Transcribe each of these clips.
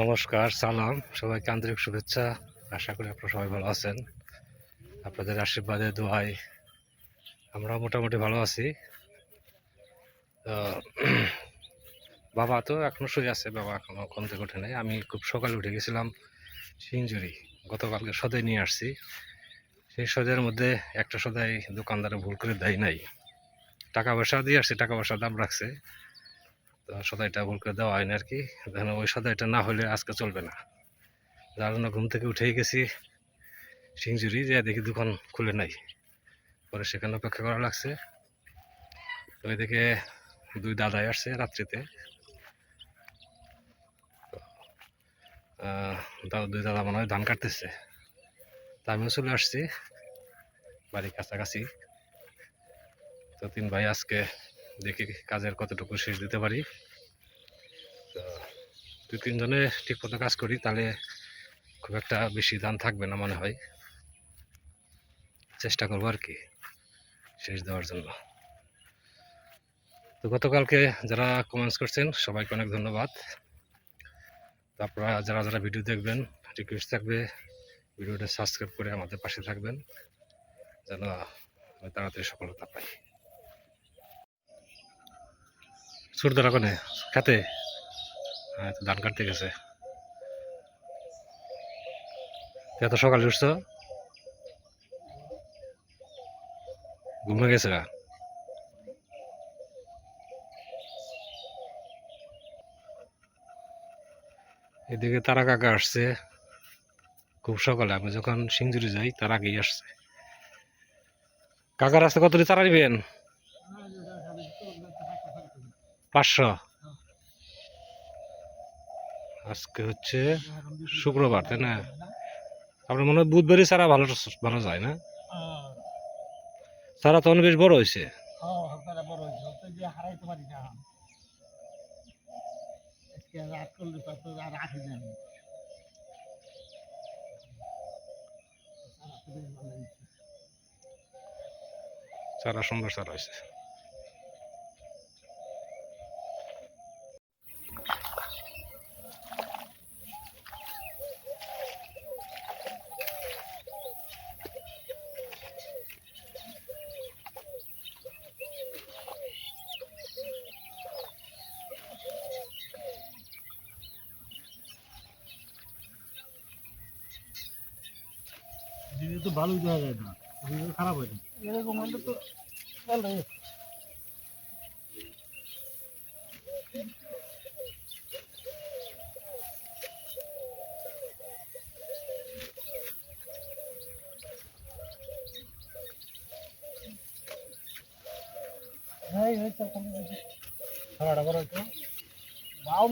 নমস্কার, সালাম। সবাইকে আন্তরিক শুভেচ্ছা। আশা করি আপনারা সবাই ভালো আছেন। আপনাদের আশীর্বাদে দোয়ায় আমরা মোটামুটি ভালো আছি। বাবা তো এখনও শুয়ে আছে। বাবা এখনও ঘুম থেকে ওঠে নাই। আমি খুব সকালে উঠে গেছিলাম সিঞ্জুরি গতকালকে সদাই নিয়ে আসছি। সেই সদের মধ্যে একটা সদাই দোকানদারে ভুল করে দেয় নাই। টাকা পয়সা দিয়ে আসছে, টাকা পয়সা দাম রাখছে। তো সদাইটা ভুল করে দেওয়া হয়নি আর কি। যেন ওই সদাইটা না হলে আজকে চলবে না। যার জন্য ঘুম থেকে উঠেই গেছি সিংজুরি যে দেখি দোকান খুলে নাই। পরে সেখানে অপেক্ষা করা লাগছে। তো ওইদিকে দুই দাদাই আসছে রাত্রিতে। দুই দাদা মনে হয় ধান কাটতেছে। তা আমিও চলে আসছি। বাড়ির কাছাকাছি। তো তিন ভাই আজকে দেখি কাজের কতটুকু শেষ দিতে পারি। তো দুই তিনজনে ঠিক মতো কাজ করি, তাহলে খুব একটা বেশি দান থাকবে না মনে হয়। চেষ্টা করব আর কি, শেষ দেওয়ার জন্য। তো গতকালকে যারা কমেন্টস করছেন, সবাইকে অনেক ধন্যবাদ। তো আপনারা যারা যারা ভিডিও দেখবেন রিকোয়েস্ট থাকবে ভিডিওটা সাবস্ক্রাইব করে আমাদের পাশে থাকবেন, যেন তাড়াতাড়ি সফলতা পাই। সুরদারা কোনে? খাতে হ্যাঁ ধান কাটতে গেছে। এত সকালে উঠছ। ঘুমে গেছে এদিকে তারা কাকা আসছে। খুব সকালে। আমি যখন সিংজুরি যাই, তার আগেই আসছে। কাকার আসতে কত তারা নিবেন? পাঁচশো। আজকে হচ্ছে শুক্রবার, তাই না? আপনার মনে হয় বুধবারই সারা ভালো ভালো যায় না? সারা তখন বেশ বড় হয়েছে। সারা সুন্দর সারা হয়েছে। তো ভালোই দেওয়া যায় না। খারাপ হয়ে যায়। এরকম হলে তো ভালো হ্যাঁ হয়েছে খারাপটা বড় হচ্ছে বাউ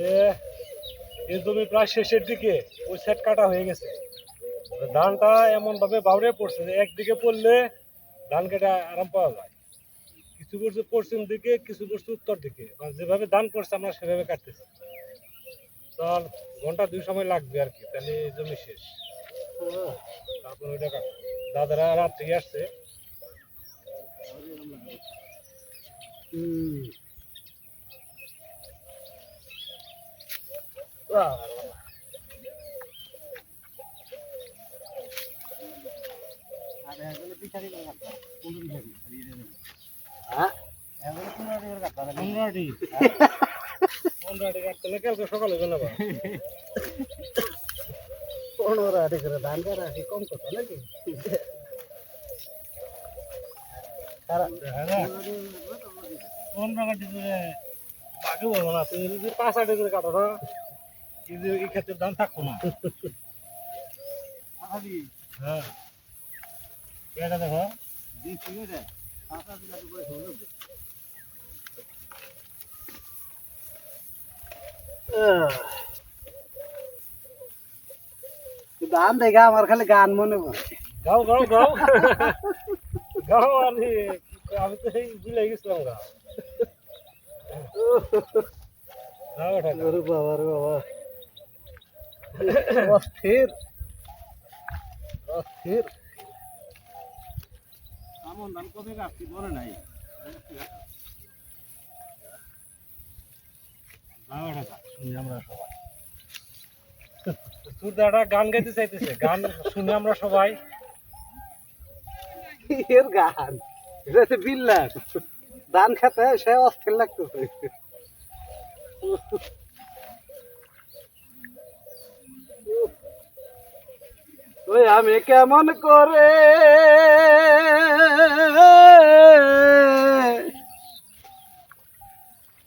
এই এ জমি প্রায় শেষের দিকে, ওই সেট কাটা হয়ে গেছে। ধানটা এমন ভাবে বাউরে পড়ছে যে একদিকে পড়লে ধান কেটে আরাম পাওয়া যায়। কিছু পড়ছে পশ্চিম দিকে, কিছু পড়ছে উত্তর দিকে। মানে যেভাবে ধান পড়ছে, আমরা সেভাবে কাটতেছি। তো আর ঘণ্টা দুই সময় লাগবে আর কি, তাহলে জমি শেষ। তারপর ওইটা দাদারা রাত্রি আসছে। আর এগুলো পিছাড়ি করে কাটতে কোন পিছাড়ি হ্যাঁ এগুলো কোন করে কাটতে হবে পনেরোটি পনেরোটি কাটতে হলে কালকে সকালে পনেরো আটি করে ধান কাটা আসি কম করতো নাকি পনেরো কাটি করে পাঁচ আটি করে কাটো এই ক্ষেত্রে দাম থাকব না। হ্যাঁ। এটা দেখো। গান দেখা আমার খালি গান মনে গাও গাও গাও। গাও আর আমি তো সেই ভুলে গেছিলাম গাও। বাবা রে বাবা। অস্থির অস্থির এমন ধান কবে গাছটি মনে নাই শুনি আমরা সবাই সুরদাটা গান গাইতে চাইতেছে। গান শুনে আমরা সবাই এর গান? এটা বিল্লার ধান খেতে সে অস্থির লাগতেছে। ওই আমি কেমন করে?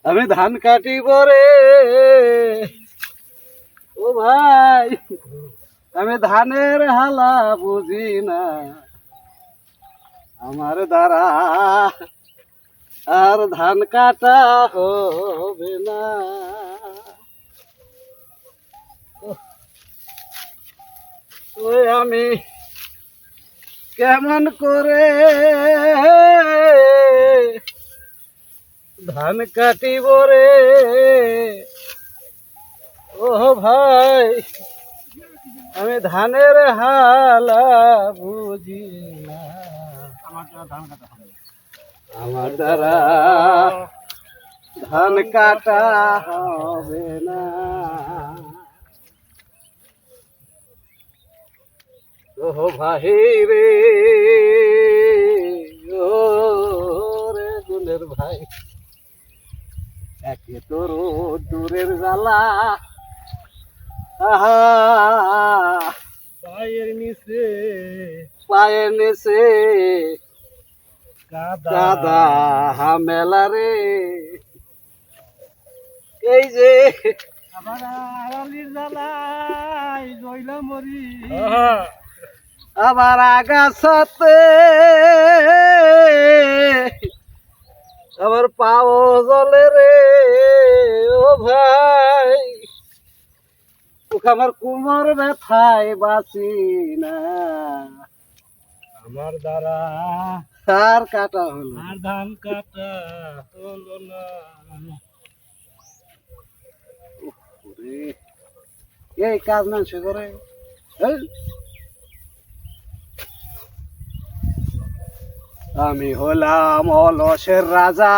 আমি ধান কাটিব রে। ও ভাই, আমি ধানের হালা বুঝি না। আমার দ্বারা আর ধান কাটা হবে না। ওই আমি কেমন করে ধান কাটিব রে? ও ভাই আমি ধানের হালা বুঝি না। আমার দ্বারা ধান কাটা হবে না। ও ভাই রে ও রে গুলের ভাই। একে তোর দূরের জ্বালা। আহা পায়ের নিচে পায়ের নিচে দাদা হামেলা রে। এই যে আবার আড়ালির জ্বালাই জইলা মরি। আবার আগাছাতে আবার পাও জলে রে ও ভাই। ওকে আমার কুমর ব্যথায় বাঁচি না। আমার দ্বারা আর কাটা হলো আর ধান কাটা হলো না। এই কাজ মানুষ করে। আমি হলাম অলসের রাজা।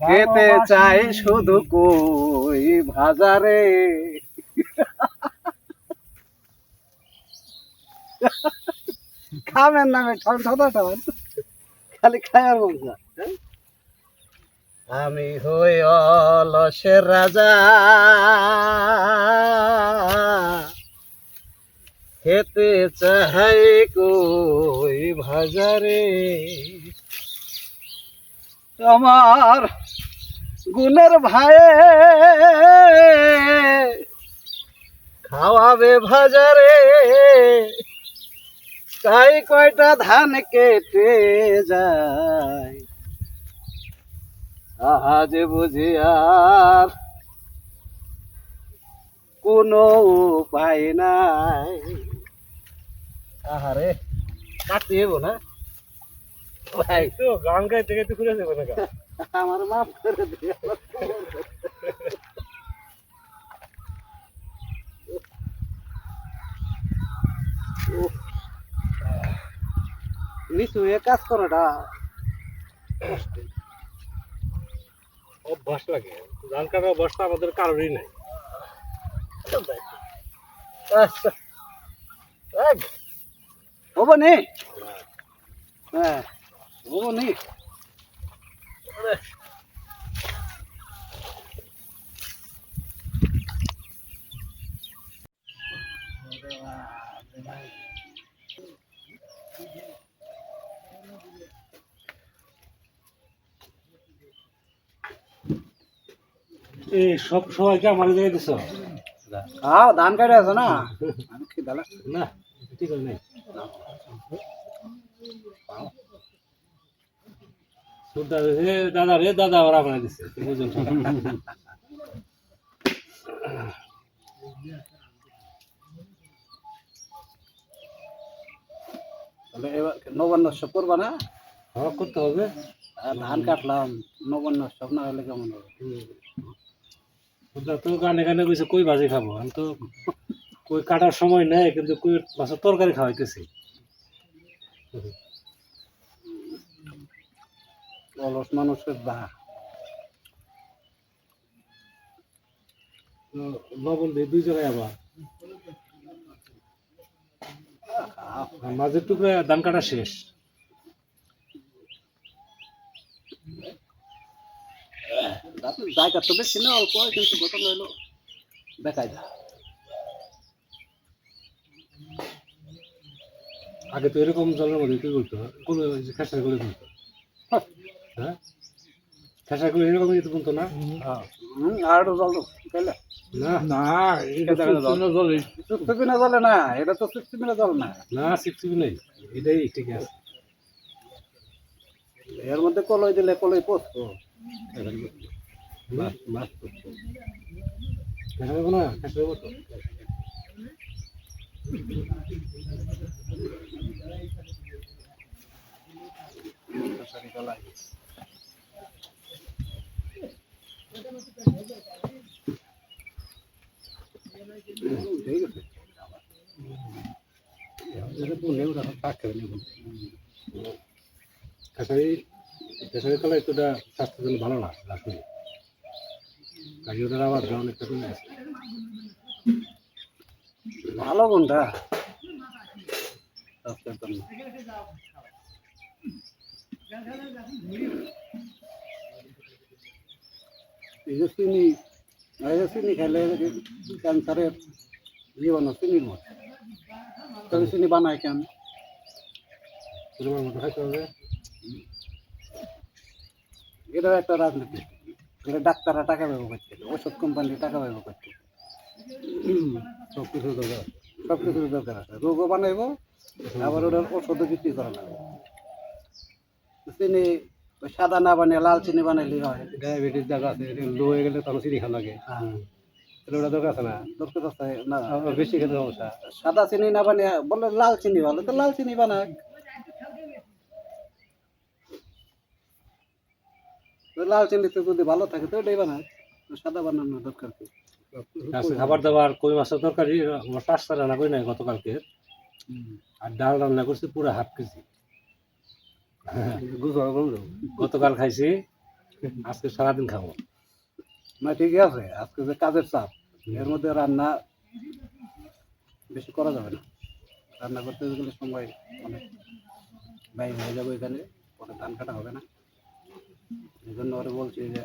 খেতে চাই শুধু কই ভাজারে। খাবেন না ঠন ঠন খালি খায়ার মজা? আমি হই অলসের রাজা। খেতে চাই কই ভাজারে আমার গুণের ভাই খাওয়াবে ভাজারে তাই কয়টা ধান কেটে যায়। আজ বুঝি আর কোনো উপায় নাই। আহারে কাটতে যাব না। ভাই তো গান গাইতে গাইতে ঘুরে যাবে না আমার মাফ করে উফ। নিচু এ কাজ করাটা কষ্টের। অভ্যাস লাগে। ধান কাটা অভ্যাসটা আমাদের কারোরই নাই। আচ্ছা হব নি হ্যাঁ হব নি সব সবাইকে আমার জায়গায় দিছ? ধান কাটে আছে না? আমি খিদা লাগছে। না ঠিক আছে নাই সুরদা রে দাদা রে দাদা ওরা বানাই বুঝুন এবার নবান্ন উৎসব করবা না? হ্যাঁ করতে হবে। আর ধান কাটলাম নবান্ন উৎসব না হলে কেমন হবে? হুম। ওটা তো গানে গানে কইছে কই ভাজি খাব? আমি তো কই কাটার সময় নেই কিন্তু কই মাছের তরকারি খাওয়াইতেছি। অলস মানুষের দা। লবণ দিয়ে দুই জায়গায় আবার। মাঝের টুকরা ধান কাটা শেষ। জায়গা তো বেশি না অল্প কিন্তু ঘটনা হলো দেখাই যা। আগে তো এরকম জলের মধ্যে কি করতো? কোনো খেসার করে তুলতো হ্যাঁ? খেসার করে এরকম ইয়ে তুলতো না? আর জল তাইলে? না। না এটা জল। চুপচুপি না জলে না এটা তো চুপচুপি না জল না। না শিখছিবি নেই। এটাই ঠিক আছে। এর মধ্যে কলই দিলে কলই পচবো মাছ মাছ খেসার দেবো না? খেসার দেবো তো। ঠিক আছে এটা পাকে নেব খেসারি খেসারি তলায় তো স্বাস্থ্যের জন্য ভালো না আসলে কাজে ওটার আবার অনেকটা কমে গেছে ভালো কোনটা? স্বাস্থ্যের জন্য। যে চিনি খেলে ক্যান্সারের জীবন মতো। তবে চিনি বানায় কেন? পরিমাণ মতো খাইতে হবে। এটাও একটা রাজনীতি। এটা ডাক্তাররা টাকা ব্যবহার করছে ওষুধ কোম্পানি টাকা ব্যবহার করছে। সব কিছু দরকার সব কিছুর দরকার আছে। রোগও বানাইবো আবার ওটার ওষুধও বিক্রি করা লাগবে চিনি সাদা না বানিয়ে লাল চিনি বানাইলেই হয়। ডায়াবেটিস দেখা আছে লো হয়ে গেলে তখন চিনি খাওয়া লাগে তাহলে ওটা দরকার আছে না? দরকার আছে না। বেশি খেতে সমস্যা। সাদা চিনি না বানিয়ে বলে লাল চিনি ভালো তো লাল চিনি বানাক। লাল চিনিতে যদি ভালো থাকে তো ওটাই বানাক সাদা বানানোর দরকার কি? আজকে খাবার দাবার কই মাছের তরকারি আমার পাঁচটা রান্না করি নাই গতকালকে। আর ডাল রান্না করছি পুরো হাফ কেজি। গতকাল খাইছি আজকে সারাদিন খাব। না ঠিক আছে আজকে যে কাজের চাপ এর মধ্যে রান্না বেশি করা যাবে না। রান্না করতে গেলে সময় অনেক। ব্যয় হয়ে যাবে এখানে পরে ধান কাটা হবে না। এই জন্য ওরা বলছি যে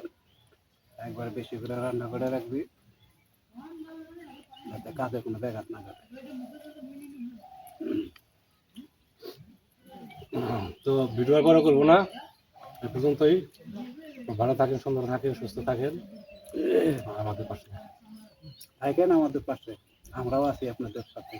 একবার বেশি করে রান্না করে রাখবি যাতে কাজে কোনো ব্যাঘাত না ঘটে। তো ভিডিও বড় করব না। এ পর্যন্তই। ভালো থাকেন সুন্দর থাকেন সুস্থ থাকেন। আমাদের পাশে। থাকেন আমাদের পাশে। আমরাও আছি আপনাদের সাথে।